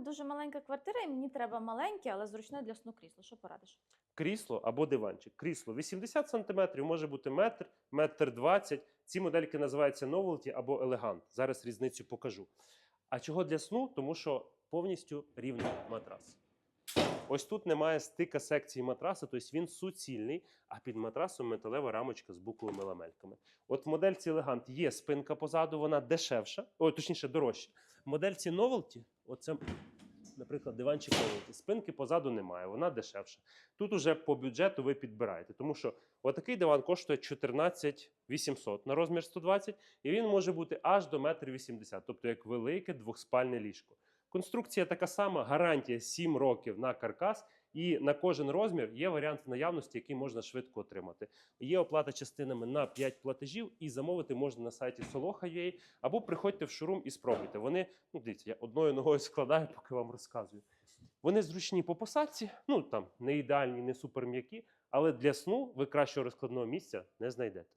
дуже маленька квартира, і мені треба маленьке, але зручне для сну крісло. Що порадиш? Крісло або диванчик. Крісло 80 см, може бути метр, метр 20. Ці модельки називаються Novelty або Elegant. Зараз різницю покажу. А чого для сну? Тому що повністю рівний матрас. Ось тут немає стика секції матраса, тобто він суцільний, а під матрасом металева рамочка з буковими ламельками. От в модельці Elegant є спинка позаду, вона дешевша, о, точніше, дорожча. В модельці Novelty, оце, наприклад, диванчик Novelty, спинки позаду немає, вона дешевша. Тут уже по бюджету ви підбираєте, тому що отакий диван коштує 14 800 на розмір 120, і він може бути аж до 1,80 м, тобто як велике двохспальне ліжко. Конструкція така сама, гарантія 7 років на каркас, і на кожен розмір є варіант в наявності, який можна швидко отримати. Є оплата частинами на 5 платежів, і замовити можна на сайті Soloha.ua, або приходьте в шурум і спробуйте. Вони, ну дивіться, я одною ногою складаю, поки вам розказую. Вони зручні по посадці, ну там не ідеальні, не супер м'які, але для сну ви кращого розкладного місця не знайдете.